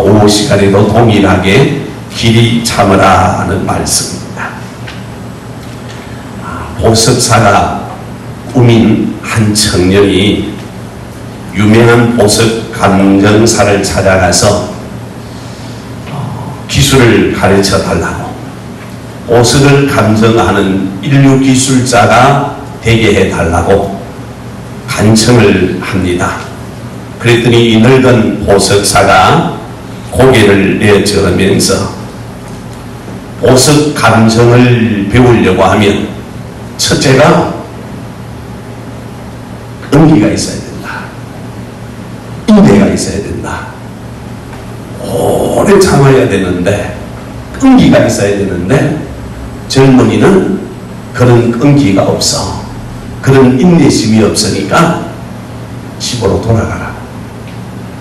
오후 시간에도 동일하게 길이 참으라 하는 말씀입니다. 아, 보석사가 꾸민 한 청년이 유명한 보석 감정사를 찾아가서 어, 기술을 가르쳐 달라고 보석을 감정하는 인류 기술자가 되게 해 달라고 간청을 합니다. 그랬더니 이 늙은 보석사가 고개를 내저으면서 보석 감정을 배우려고 하면 첫째가 은기가 있어야 된다. 인내가 있어야 된다. 오래 참아야 되는데 끈기가 있어야 되는데 젊은이는 그런 끈기가 없어. 그런 인내심이 없으니까 집으로 돌아가라.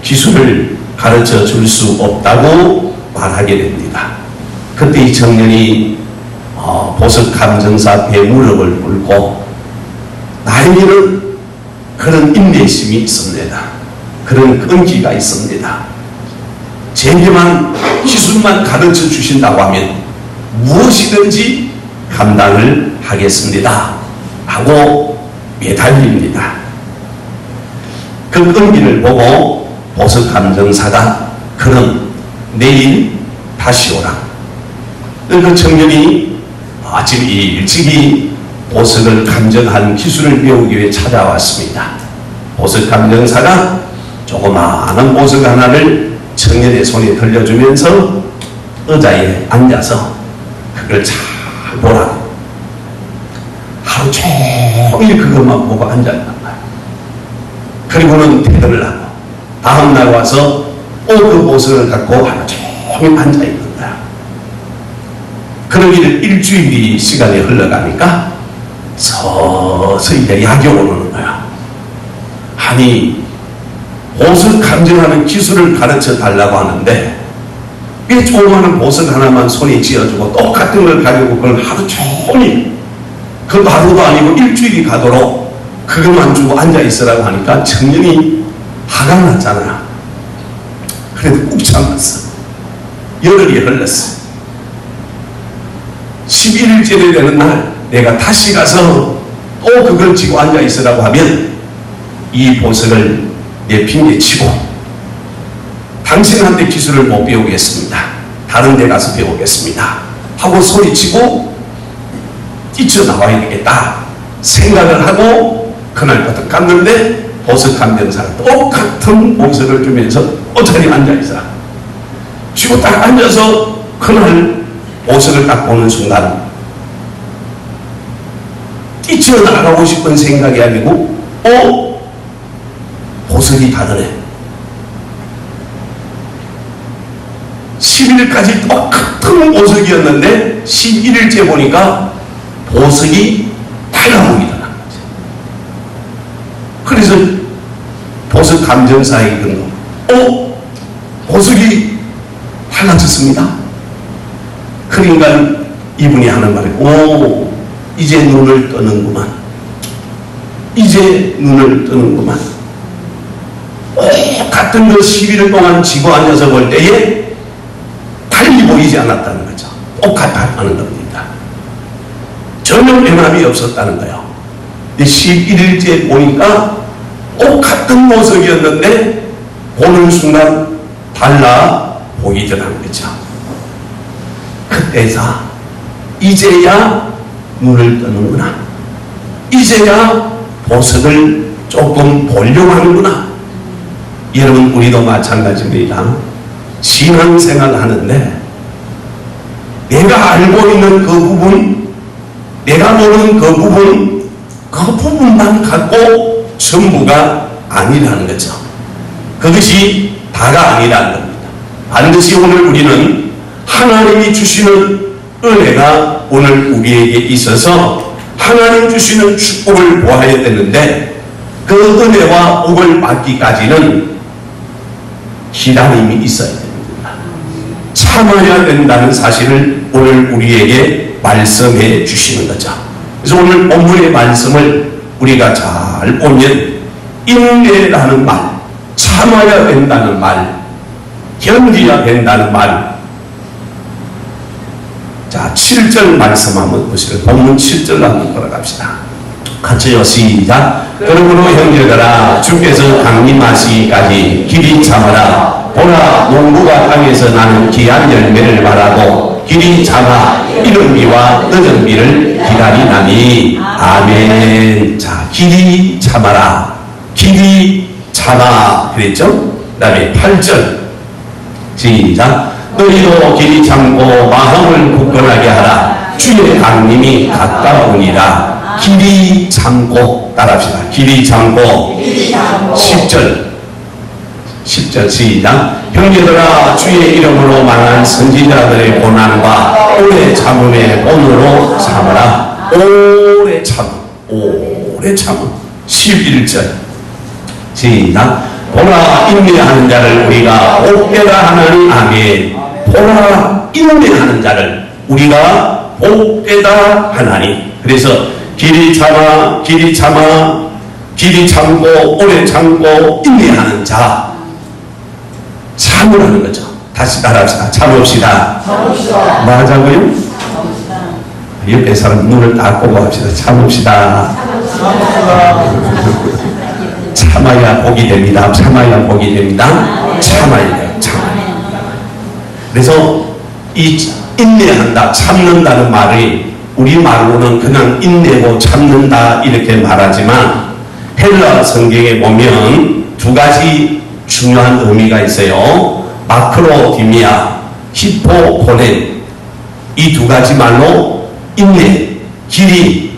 기술을 가르쳐 줄 수 없다고 말하게 됩니다. 그때 이 청년이 어, 보석 감정사 앞에 무릎을 꿇고 나에게는 그런 인내심이 있습니다. 그런 끈기가 있습니다. 제게만 기술만 가르쳐 주신다고 하면 무엇이든지 감당을 하겠습니다. 하고 매달립니다. 그 끈기를 보고 보석 감정사가 그럼 내일 다시 오라. 그 청년이 아침 일찍이 보석을 감정하는 기술을 배우기 위해 찾아왔습니다. 보석 감정사가 조그마한 보석 하나를 청년의 손에 들려주면서 의자에 앉아서 그걸 잘 보라고 하루 종일 그것만 보고 앉아있는 거야. 그리고는 하고 다음날 와서 또그 보석을 갖고 하루 종일 앉아있는 거야. 그러기를 일주일이 시간이 흘러가니까 서서히 약이 오르는 거야. 아니, 보석 감정하는 기술을 가르쳐 달라고 하는데, 이 조그마한 보석 하나만 손에 쥐어주고 똑같은 걸 가지고 그걸 하루 종일, 그 하루도 아니고 일주일이 가도록 그것만 주고 앉아 있으라고 하니까 청년이 화가 났잖아. 그래도 꾹 참았어. 열흘이 흘렀어. 11일째 되는 날 내가 다시 가서 또 그걸 쥐고 앉아 있으라고 하면 이 보석을 내 핑계 치고 당신한테 기술을 못 배우겠습니다. 다른 데 가서 배우겠습니다. 하고 소리치고 뛰쳐나와야 되겠다. 생각을 하고 그날부터 갔는데 보석 감정사가 똑같은 보석을 주면서 어떻게 앉아있어. 쥐고 딱 앉아서 그날 보석을 딱 보는 순간 뛰쳐나가고 싶은 생각이 아니고 어? 보석이 다르네 10일까지 똑같은 보석이었는데 11일째 보니까 보석이 달라 보이더라 그래서 보석 감정사에 있는 거. 어? 보석이 달라졌습니다. 그러니까 이분이 하는 말이 오 이제 눈을 뜨는구만. 이제 눈을 뜨는구만. 똑같은 그 11일 동안 지고 앉아서 볼 때에 달리 보이지 않았다는 거죠. 똑같다는 겁니다. 전혀 변함이 없었다는 거예요. 11일째 보니까 똑 같은 모습이었는데 보는 순간 달라 보이더라는 거죠 그때서 이제야 눈을 뜨는구나. 이제야 보석을 조금 보려고 하는구나. 여러분 우리도 마찬가지입니다. 신앙생활 하는데 내가 알고 있는 그 부분, 내가 모르는 그 부분, 그 부분만 갖고 전부가 아니라는 거죠. 그것이 다가 아니라는 겁니다. 반드시 오늘 우리는 하나님이 주시는 은혜가 오늘 우리에게 있어서 하나님 주시는 축복을 보아야 되는데 그 은혜와 복을 받기까지는 기다림이 있어야 됩니다. 참아야 된다는 사실을 오늘 우리에게 말씀해 주시는 거죠. 그래서 오늘 본문의 말씀을 우리가 잘 보면 인내라는 말, 참아야 된다는 말, 견디야 된다는 말. 자, 7절 말씀 한번 보시죠. 본문 7절 한번 돌아갑시다. 같이요, 시작. 그러므로 형제들아, 주께서 강림하시기까지 길이 참아라. 보라, 농부가 땅에서 나는 귀한 열매를 말하고, 길이 참아 이른 비와 늦은 비를 기다리나니. 아멘. 자, 길이 참아라. 길이 참아. 그랬죠? 그 다음에 8절. 시작. 너희도 길이 참고 마음을 굳건하게 하라. 주의 강림이 가까우니라. 길이 참고 따라합시다. 길이 참고 10절 10절 시작. 형제들아 주의 이름으로 말한 선지자들의 고난과 오래 참음의 본으로 참으라. 오래 참 오래 참음 11절 시작. 보라 인내하는 자를 우리가 복되라 하나니 아멘. 보라 인내하는 자를 우리가 복되다 하나니. 그래서 길이 참아 길이 참아 길이 참고 오래 참고 인내하는 자 참으라는 거죠. 다시 따라합시다. 참읍시다. 뭐 하자고요? 옆에 사람 눈을 딱 보고 합시다. 참읍시다. 참아야 복이 됩니다. 참아야 복이 됩니다. 참아야 돼요. 참아야. 그래서 이 인내한다, 참는다는 말이 우리 말로는 그냥 인내고 참는다 이렇게 말하지만 헬라 성경에 보면 두 가지 중요한 의미가 있어요. 마크로디미아, 히포포렌 이 두 가지 말로 인내, 길이,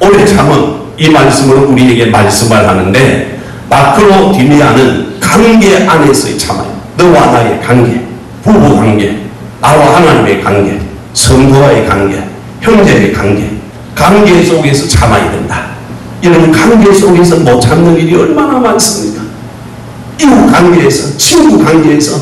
오래 참음 이 말씀으로 우리에게 말씀을 하는데 마크로 디미아는 관계 안에서의 참아요. 너와 나의 관계, 부부 관계, 나와 하나님의 관계, 성도와의 관계, 형제의 관계, 관계 속에서 참아야 된다. 이런 관계 속에서 못 참는 일이 얼마나 많습니까? 이웃 관계에서, 친구 관계에서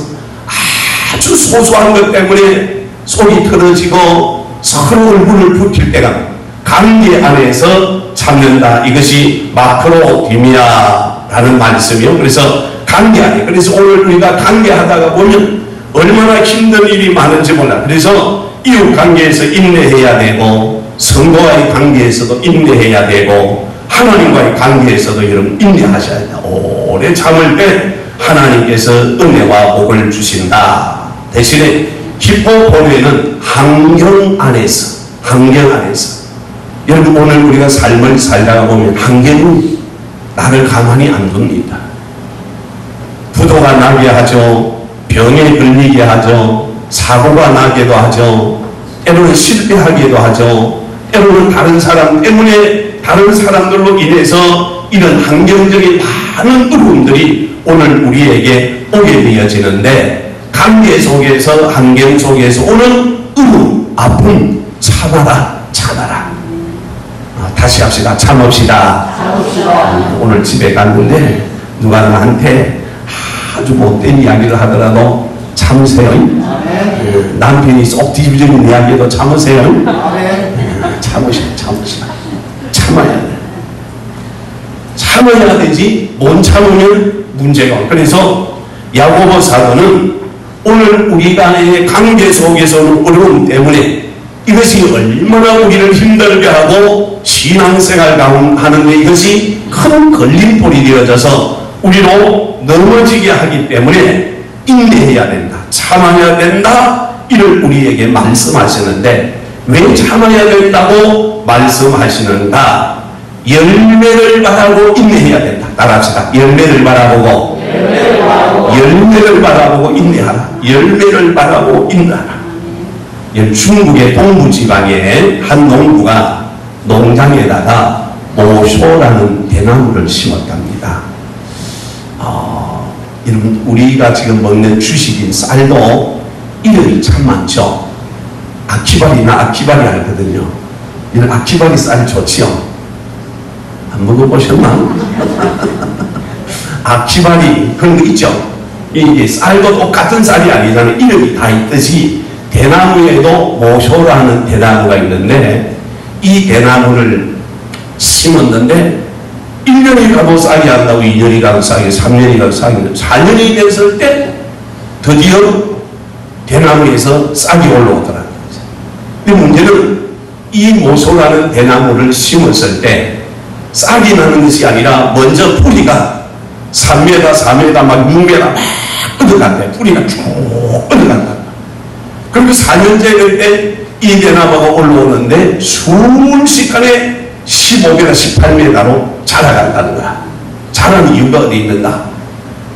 아주 소소한 것 때문에 속이 틀어지고 서로 얼굴을 붉힐 때가 관계 안에서 참는다. 이것이 마크로 디미아라는 말씀이요. 그래서 관계 안에. 그래서 오늘 우리가 관계하다가 보면 얼마나 힘든 일이 많은지 몰라. 그래서 이웃 관계에서 인내해야 되고 성도와의 관계에서도 인내해야 되고 하나님과의 관계에서도 여러분 인내하셔야 된다. 오래 참을 때 하나님께서 은혜와 복을 주신다. 대신에 히포포레는 환경 안에서 환경 안에서 여러분 오늘 우리가 삶을 살다가 보면 환경이 나를 가만히 안 둡니다. 부도가 나게 하죠. 병에 걸리게 하죠. 사고가 나게도 하죠. 때로는 실패하기도 하죠. 때로는 다른 사람 때문에 다른 사람들로 인해서 이런 환경적인 많은 어려움들이 오늘 우리에게 오게 되어지는데 관계 속에서 환경 속에서 오는 어려움, 아픔 참아라, 참아라. 아, 다시 합시다. 참읍시다. 오늘 집에 갔는데 누가 나한테 아주 못된 이야기를 하더라도 참으세요. 예, 남편이 쏙 뒤집어진 이야기도 참으세요. 예, 참으시, 참으시. 참아야 돼. 참아야 되지. 못 참으면 문제가. 와. 그래서 야고보 사도는 오늘 우리 간의 관계 속에서 오는 어려움 때문에 이것이 얼마나 우리를 힘들게 하고 신앙생활 가운 하는 데 이것이 큰 걸림돌이 되어져서 우리로 넘어지게 하기 때문에 인내해야 된다. 참아야 된다. 이를 우리에게 말씀하시는데 왜 참아야 된다고 말씀하시는가? 열매를 바라고 인내해야 된다. 따라합시다. 열매를 바라보고 열매를 바라보고 인내하라. 열매를 바라보고 인내하라. 예, 중국의 동부 지방에 한 농부가 농장에다가 모쇼라는 대나무를 심었답니다. 어, 우리가 지금 먹는 주식인 쌀도 이름이 참 많죠. 아키바리나 아키바리 알거든요. 이런 아키바리 쌀 좋지요. 안 먹어보셨나? 아키바리 그런 거 있죠. 이게 쌀도 똑같은 쌀이 아니잖아요. 이름이 다 있듯이 대나무에도 모쇼라는 대나무가 있는데 이 대나무를 심었는데 1년이 가도 싹이 안 나고 2년이 가도 싹이 3년이 가도 나고 4년이 됐을 때 드디어 대나무에서 싹이 올라오더라는 거죠. 근데 문제는 이 모소라는 대나무를 심었을 때 싹이 나는 것이 아니라 먼저 뿌리가 3m, 4m, 막 6m 막 뻗어간대. 뿌리가 쭉 뻗어간다. 그리고 4년째 될때이 대나무가 올라오는데 순식간에 15m, 18m로 자라간다는 거야. 자라는 이유가 어디 있는가?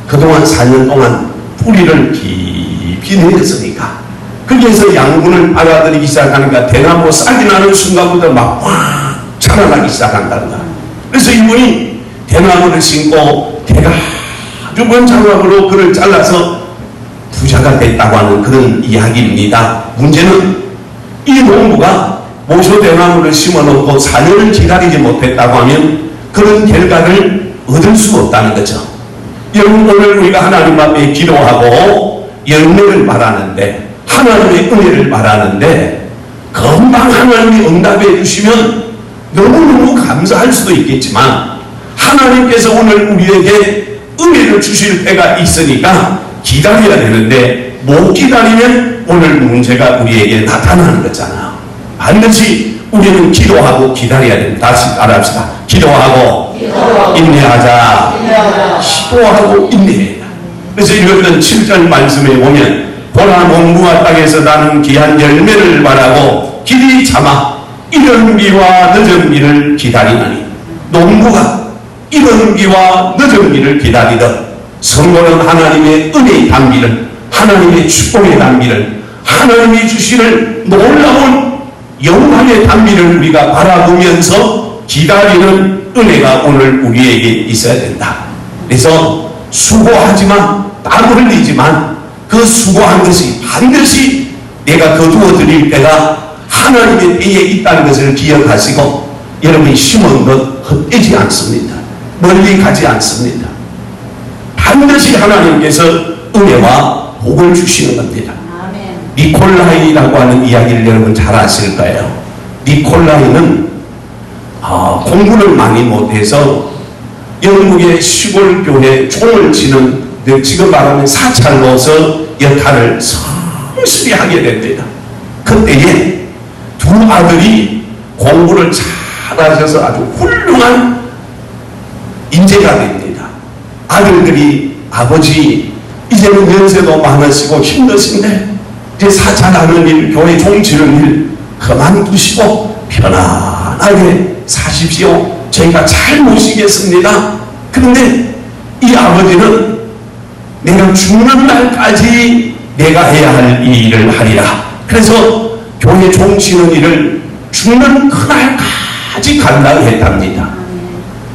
그동안 4년 동안 뿌리를 깊이 내렸으니까. 거기에서 양분을 빨아들이기 시작하니까 대나무 싹이 나는 순간부터 막 확 자라나기 시작한다는 거야. 그래서 이분이 대나무를 심고 대가 아주 먼 장막으로 그를 잘라서 부자가 됐다고 하는 그런 이야기입니다. 문제는 이 농부가 모쇼 대나무를 심어놓고 4년을 기다리지 못했다고 하면 그런 결과를 얻을 수 없다는 거죠. 여러분 오늘 우리가 하나님 앞에 기도하고 열매를 말하는데 하나님의 은혜를 말하는데 금방 하나님이 응답해 주시면 너무너무 감사할 수도 있겠지만 하나님께서 오늘 우리에게 은혜를 주실 때가 있으니까 기다려야 되는데 못 기다리면 오늘 문제가 우리에게 나타나는 거잖아요. 반드시 우리는 기도하고 기다려야 됩니다. 다시 따라합시다. 기도하고 인내하자. 기도하고 인내해야 그래서 읽었던 7절 말씀에 보면 보라 농부가 땅에서 나는 귀한 열매를 말하고 길이 참아 이른 비와 늦은 비를 기다리나니 농부가 이른 비와 늦은 비를 기다리듯 성도는 하나님의 은혜의 단비를 하나님의 축복의 단비를 하나님이 주시는 놀라운 영광의 단비를 우리가 바라보면서 기다리는 은혜가 오늘 우리에게 있어야 된다. 그래서 수고하지만 땀 흘리지만 그 수고한 것이 반드시 내가 거두어 드릴 때가 하나님의 때에 있다는 것을 기억하시고 여러분이 심은 것 헛되지 않습니다. 멀리 가지 않습니다. 반드시 하나님께서 은혜와 복을 주시는 겁니다. 아멘. 니콜라이라고 하는 이야기를 여러분 잘 아실 거예요. 니콜라이는 아, 공부를 많이 못해서 영국의 시골 교회 총을 치는 네, 지금 말하면 사찰로서 역할을 성실히 하게 됩니다. 그때에 두 아들이 공부를 잘하셔서 아주 훌륭한 인재가 됩니다. 아들들이 아버지 이제는 연세도 많으시고 힘드신데 이제 사찰하는 일, 교회 종치는 일 그만두시고 편안하게 사십시오. 저희가 잘 모시겠습니다. 그런데 이 아버지는 내가 죽는 날까지 내가 해야 할 일을 하리라. 그래서 교회 종치는 일을 죽는 그날까지 간다고 했답니다.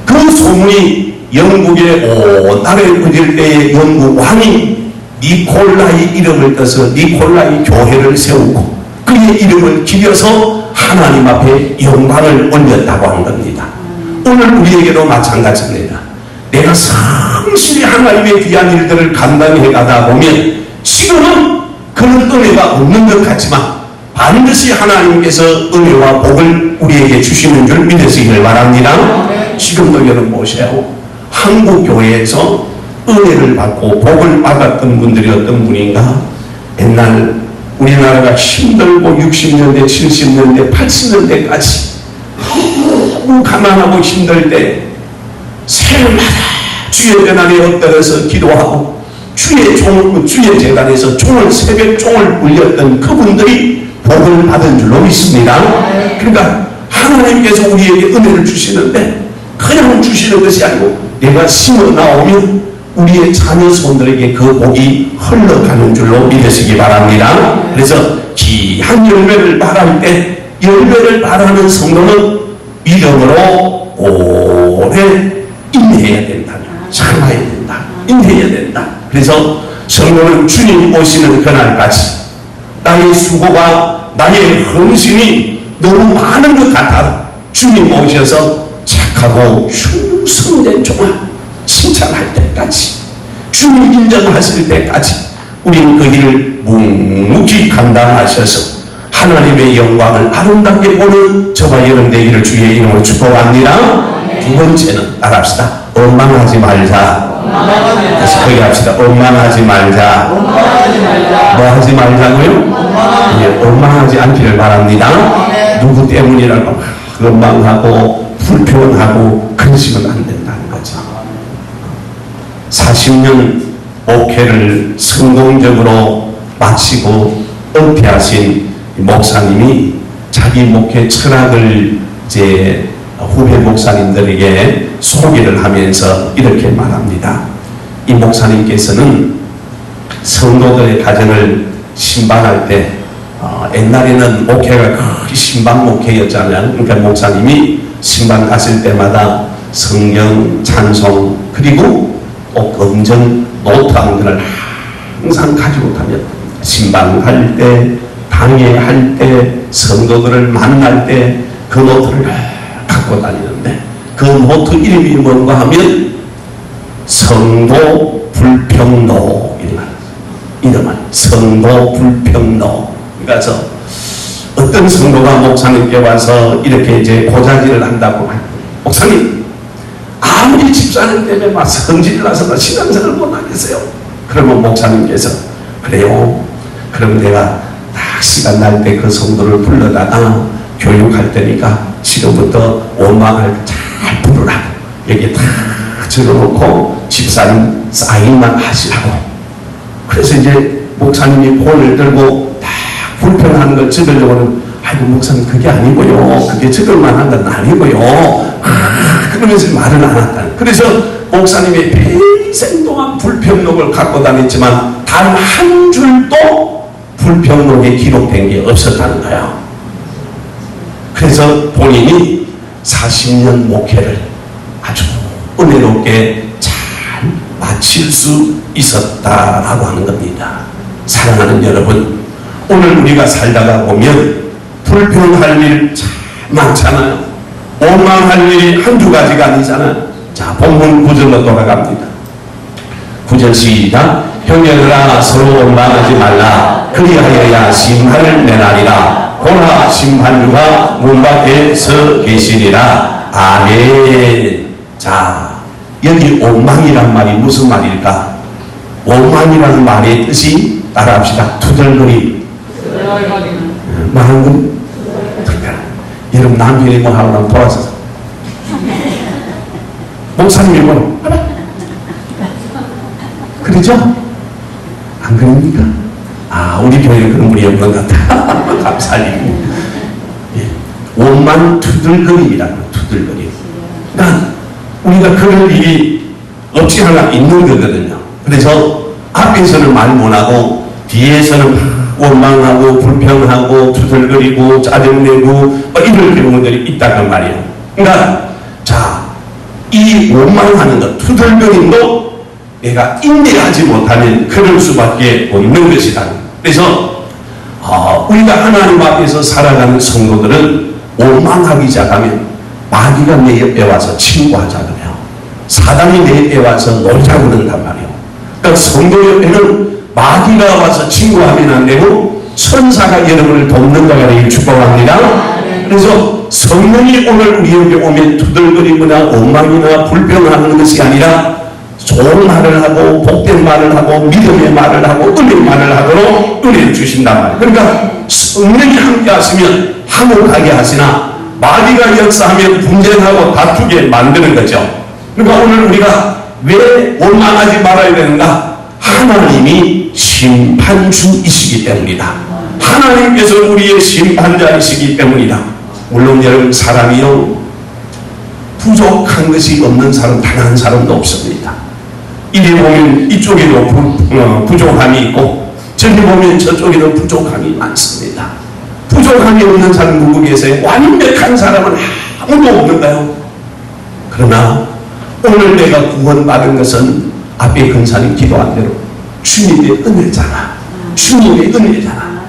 그 소문이 영국의 온 나라에 퍼질 때에 영국 왕이 니콜라이 이름을 떠서 니콜라이 교회를 세우고 그의 이름을 기려서 하나님 앞에 영광을 올렸다고 한 겁니다. 오늘 우리에게도 마찬가지입니다. 내가 성실히 하나님의 귀한 일들을 감당해 가다 보면 지금은 그런 은혜가 없는 것 같지만 반드시 하나님께서 은혜와 복을 우리에게 주시는 줄 믿으시길 바랍니다. 지금도 여러분 보세요. 한국 교회에서 은혜를 받고 복을 받았던 분들이 어떤 분인가? 옛날 우리나라가 힘들고 60년대, 70년대, 80년대까지 너무 가난하고 힘들 때 새해마다 주의 재단에 엎드려서 기도하고 주의 종, 주의 재단에서 종을 새벽 종을 울렸던 그분들이 복을 받은 줄로 믿습니다. 그러니까 하나님께서 우리에게 은혜를 주시는데 그냥 주시는 것이 아니고 내가 심어 나오면 우리의 자녀 손들에게 그 복이 흘러가는 줄로 믿으시기 바랍니다. 그래서 귀한 열매를 바랄 때 열매를 바라는 성도는 믿음으로 오래 인내해야 된다. 참아야 된다. 인내해야 된다. 그래서 성도는 주님 오시는 그날까지 나의 수고가 나의 헌신이 너무 많은 것 같아 주님 오셔서 착하고 흉성된 종을 칭찬할 때까지 주님 인정하실 때까지 우리는 그 일을 묵묵히 감당하셔서 하나님의 영광을 아름답게 보는 저와 여러분 되기를 주의 이름으로 축복합니다. 두 번째는 따라합시다. 원망하지 말자. 다시 크게 합시다. 원망하지 말자. 뭐 하지 말자고요? 예, 원망하지 않기를 바랍니다. 누구 때문이라고 막 원망하고 불평하고 그러시면 안 된다는 거죠. 40년 목회를 성공적으로 마치고 은퇴하신 목사님이 자기 목회 철학을 이제 후배 목사님들에게 소개를 하면서 이렇게 말합니다. 이 목사님께서는 성도들의 가정을 신방할 때 어, 옛날에는 목회가 크게 신방 목회였잖아요. 그러니까 목사님이 신방 갔을 때마다 성경 찬송 그리고 또 검정 노트 한 권을 항상 가지고 다녔. 신방 갈 때, 당회할 때, 성도들을 만날 때 그 노트를 갖고 다니는데 그 노트 이름이 뭔가 하면 성도 이런 이름은 성도 불평로. 그래서 어떤 성도가 목사님께 와서 이렇게 이제 고자질을 한다고 할 목사님 아무리 집사님 때문에 막 성질이 나서 나 신앙생활 못하겠어요. 그러면 목사님께서 그래요? 그럼 내가 딱 시간 날 때 그 성도를 불러다가 교육할 테니까 지금부터 원망할 잘 부르라. 여기 다 적어놓고 집사님 사인만 하시라고. 그래서 이제 목사님이 폰을 들고 다 불편한 걸 적으려고는 아이고 목사님 그게 아니고요. 그게 적을 만 한 건 아니고요. 아, 그러면서 말을 안 한다 그래서 목사님이 평생 동안 불평록을 갖고 다녔지만 단 한 줄도 불평록에 기록된 게 없었다는 거예요 그래서 본인이 40년 목회를 아주 은혜롭게 잘 마칠 수 있었다라고 하는 겁니다. 사랑하는 여러분, 오늘 우리가 살다가 보면 불평할 일 참 많잖아요. 원망할 일이 한두 가지가 아니잖아요. 자, 본문 구절로 돌아갑니다. 구절 시작. 형제들아 서로 원망하지 말라. 그리하여야 심판을 내나리라. 보라 심판주가 문 밖에 서 계시리라. 아멘. 자, 여기 원망이란 말이 무슨 말일까? 원망이라는 말의 뜻이 따라합시다. 말한 건 투덜거림. 여러분 남편이 뭐 하고 나면 돌아서서 목사님이 뭐 그러죠? 안 그럽니까? 아, 우리 교회는 그런 분이 없는 것 같아. 감사합니다. 예. 원만 투들거림이라고, 투들거림. 그러니까 우리가 그럴 일이 없지 않아 있는 거거든요. 그래서 앞에서는 말 못하고 뒤에서는 원망하고 불평하고 투덜거리고 짜증내고 뭐 이럴 경우들이 있다는 말이에요. 그러니까 자, 이 원망하는 것, 투덜거림도 내가 인내하지 못하면 그럴 수밖에 없는 것이다. 그래서 어, 우리가 하나님 앞에서 살아가는 성도들은 원망하기 시작하면 마귀가 내 옆에 와서 친구하잖아요. 사단이 내 옆에 와서 놀자고 그런단 말이에요. 그러니까 성도 옆에는 마귀가 와서 친구하면 안 되고 천사가 여러분을 돕는 되길 축복합니다. 그래서 성령이 오늘 우리 에게 오면 두들거리거나 원망이나 불평하는 것이 아니라 좋은 말을 하고 복된 말을 하고 믿음의 말을 하고 은혜의 말을 하도록 은혜를 주신단 말이에요. 그러니까 성령이 함께 하시면 화목하게 하시나 마귀가 역사하면 분쟁하고 다투게 만드는 거죠. 그러니까 오늘 우리가 왜 원망하지 말아야 되는가? 하나님이 심판주이시기 때문이다. 하나님께서 우리의 심판자이시기 때문이다. 물론 여러분 사람이요 부족한 것이 없는 사람 단 한 사람도 없습니다. 이리 보면 이쪽에도 부, 어, 부족함이 있고 저기 보면 저쪽에도 부족함이 많습니다. 부족함이 없는 사람 누구 계세요? 완벽한 사람은 아무도 없는가요? 그러나 오늘 내가 구원받은 것은 앞에 근사님 기도한 대로 주님의 은혜잖아. 주님의 은혜잖아.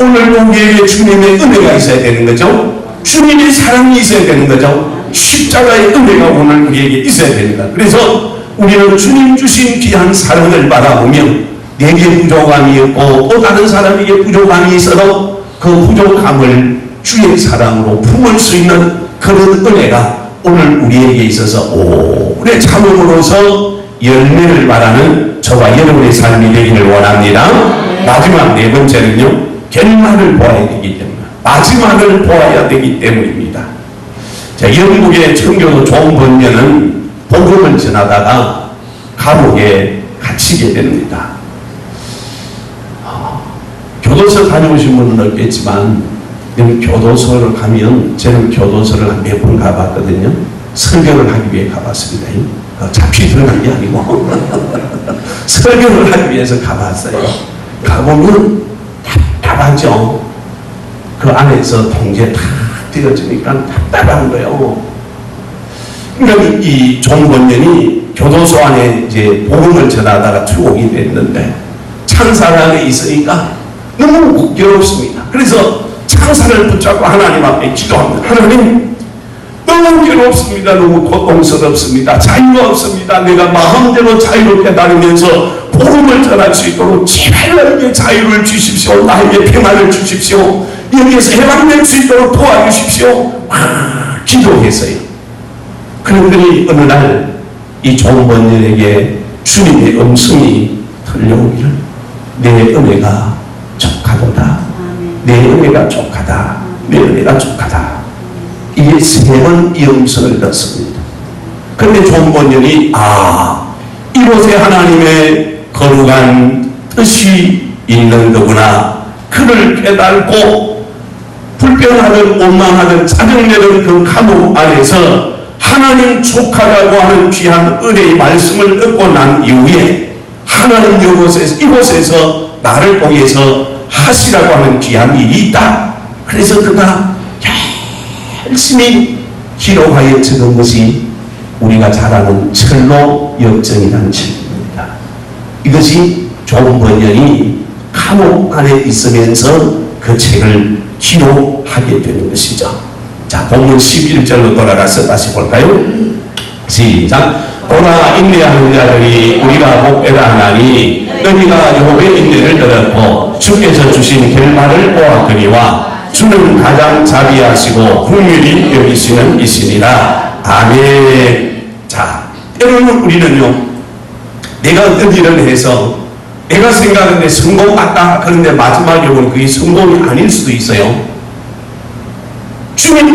오늘 우리에게 주님의 은혜가 있어야 되는 거죠. 주님의 사랑이 있어야 되는 거죠. 십자가의 은혜가 오늘 우리에게 있어야 됩니다. 그래서 우리는 주님 주신 귀한 사랑을 받아보면 내게 부족함이 없고 또 다른 사람에게 부족함이 있어도 그 부족함을 주의 사랑으로 품을 수 있는 그런 은혜가 오늘 우리에게 있어서 오래 참음으로써 열매를 말하는 저와 여러분의 삶이 되기를 원합니다. 마지막 네 번째는요, 결말을 보아야 되기 때문에 마지막을 보아야 되기 때문입니다. 자, 영국의 청교도 좋은 번면은 복음을 전하다가 감옥에 갇히게 됩니다. 아, 교도소 다녀오신 분은 없겠지만 교도소를 가면 저는 교도소를 한 몇 번 가봤거든요. 설교를 하기 위해 가봤습니다. 어, 잡히 들어간 게 아니고 설교를 하기 위해서 가봤어요. 가보면 답답하죠. 그 안에서 통제 탁 띄어지니까 답답한 거예요. 그러니까 이 종번년이 교도소 안에 이제 복음을 전하다가 투옥이 됐는데 창살 안에 있으니까 너무 괴롭습니다. 그래서 창살을 붙잡고 하나님 앞에 기도합니다. 하나님 너무 괴롭습니다. 너무 고통스럽습니다. 자유가 없습니다. 내가 마음대로 자유롭게 다니면서 복음을 전할 수 있도록 제발 나에게 자유를 주십시오. 나에게 평안을 주십시오. 여기에서 해방될 수 있도록 도와주십시오. 아, 기도했어요. 그런더니 어느 날이 좋은 번들에게 주님의 음성이 들려오기를 내 은혜가 족하도다. 내 은혜가 족하다. 내 은혜가 족하다. 이게 세번 이 음성을 듣습니다. 그런데 번연이 아 이곳에 하나님의 거룩한 뜻이 있는 거구나. 그를 깨달고 불평하는 원망하는 짜증내는 그 감옥 안에서 하나님 족하다고 하는 귀한 은혜의 말씀을 듣고 난 이후에 하나님 이곳에서, 이곳에서 나를 통해서 하시라고 하는 귀한 일이 있다. 그래서 그가 열심히 기록하여 적은 것이 우리가 잘 아는 철로 역정이라는 책입니다. 이것이 좋은 번연이 감옥 안에 있으면서 그 책을 기록하게 되는 것이죠. 자, 본문 11절로 돌아가서 다시 볼까요? 시작. 보라 인내하는 자들이 우리가 복되다 하나니 너희가 여호와의 인내를 들었고 주께서 주신 결말을 보았거니와 주는 가장 자비하시고 긍휼히 여기시는 이시니라. 아멘. 자, 때로는 우리는요, 내가 어떤 일을 해서 내가 생각하는데 성공 같다. 그런데 마지막에 보면 그게 성공이 아닐 수도 있어요.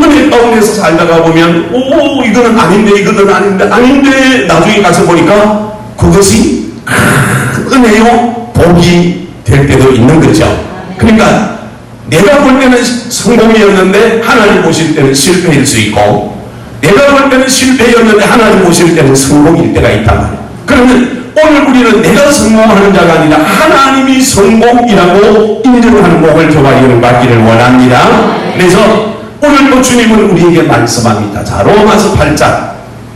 은혜 가운데서 살다가 보면 오 이거는 아닌데 이거는 아닌데 아닌데 나중에 가서 보니까 그것이 큰 은혜요 복이 될 때도 있는 거죠. 그러니까 내가 볼 때는 성공이었는데 하나님 보실 때는 실패일 수 있고 내가 볼 때는 실패였는데 하나님 보실 때는 성공일 때가 있단 말이에요. 그러면 오늘 우리는 내가 성공하는 자가 아니라 하나님이 성공이라고 인정하는 목을 저와 여러분 받기를 원합니다. 그래서 오늘도 주님은 우리에게 말씀합니다. 자, 로마서 8장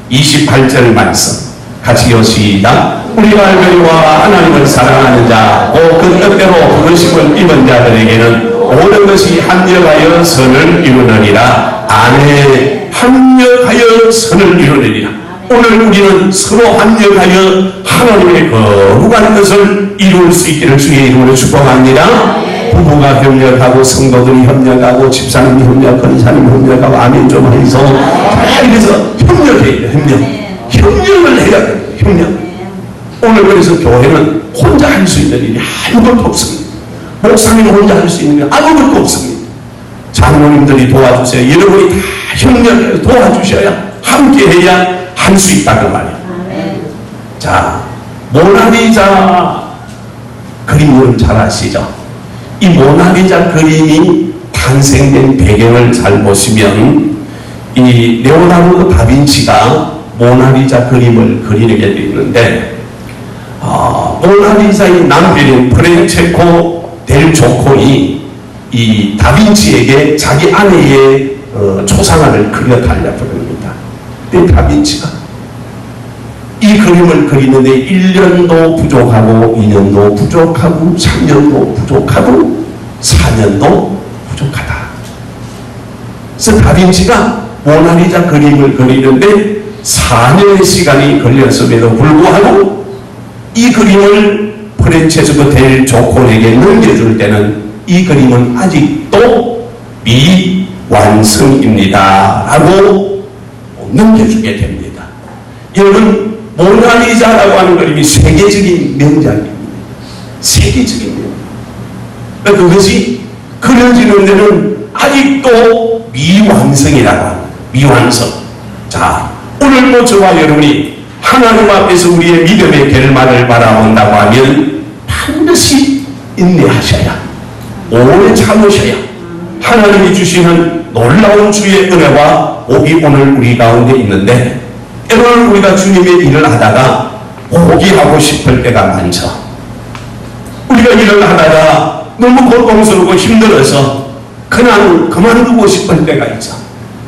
28절 말씀. 같이 여시다. 우리가 알거니와 하나님을 사랑하는 자, 오그 뜻대로 부르심을 입은 자들에게는 모든 것이 합력하여 선을 이루느니라. 아멘. 합력하여 선을 이루느니라. 오늘 우리는 서로 합력하여 하나님의 거룩한 것을 이룰 수 있기를 주의 이름으로 축복합니다. 부부가 협력하고 성도들이 협력하고 집사님이 협력, 권사님이 협력하고 아멘 좀 해서 다 이래서 협력해야 돼 협력. 협력을 해야 돼 협력. 오늘 그래서 교회는 혼자 할 수 있는 일이 아무것도 없습니다. 목사님 혼자 할 수 있는 게 아무것도 없습니다. 장로님들이 도와주세요. 여러분이 다 협력해서 도와주셔야 함께 해야 할 수 있다 그 말이에요. 자 모나리자. 그림을 잘 아시죠? 이 모나리자 그림이 탄생된 배경을 잘 보시면 이 레오나르도 다빈치가 모나리자 그림을 그리게 되어 있는데 어, 모나리자의 남편인 프렌체코 델 조콘이 이 다빈치에게 자기 아내의 어, 초상화를 그려달라고 합니다. 근데 다빈치가 이 그림을 그리는데 1년도 부족하고 2년도 부족하고 3년도 부족하고 4년도 부족하다. 그래서 다빈치가 모나리자 그림을 그리는데 4년의 시간이 걸렸음에도 불구하고 이 그림을 프렌체스코 델 조콘에게 넘겨줄 때는 이 그림은 아직도 미완성입니다. 라고 넘겨주게 됩니다. 여러분 모나리자라고 하는 그림이 세계적인 명작입니다. 세계적인 명작. 그러니까 그것이 그려지는 데는 아직도 미완성이라고. 미완성. 자, 오늘 뭐 저와 여러분이 하나님 앞에서 우리의 믿음의 결말을 바라본다고 하면 반드시 인내하셔야, 오래 참으셔야, 하나님이 주시는 놀라운 주의 은혜와 복이 오늘 우리 가운데 있는데, 때로는 우리가 주님의 일을 하다가 포기하고 싶을 때가 많죠. 우리가 일을 하다가 너무 고통스럽고 힘들어서 그냥 그만두고 싶을 때가 있죠.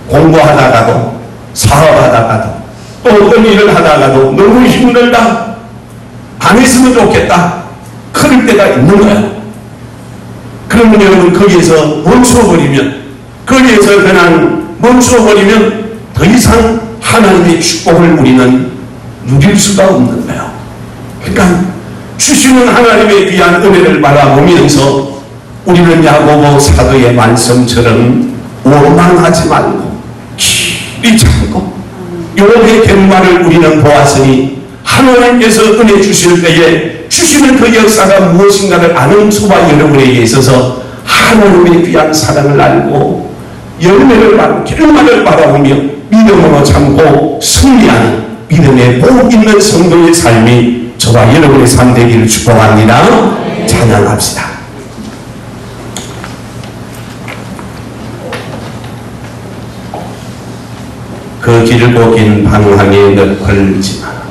공부하다가도 사업하다가도 또 어떤 일을 하다가도 너무 힘들다. 안 했으면 좋겠다. 그럴 때가 있는 거야. 그러면 여러분 거기에서 멈춰버리면 거기에서 그냥 멈춰버리면 더 이상 하나님의 축복을 우리는 누릴 수가 없는 거예요. 그러니까 주시는 하나님의 귀한 은혜를 바라보면서 우리는 야고보 사도의 말씀처럼 원망하지 말고 길이 참고 요의 결말을 우리는 보았으니 하나님께서 은혜 주실 때에 주시는 그 역사가 무엇인가를 아는 수와 여러분에게 있어서 하나님의 귀한 사랑을 알고 열매를 받고 결말을 바라보며 믿음으로 참고 승리하는 믿음의 복 있는 성도의 삶이 저와 여러분의 삶 되기를 축복합니다. 찬양합시다. 그 길고 긴 방황에 늪을지만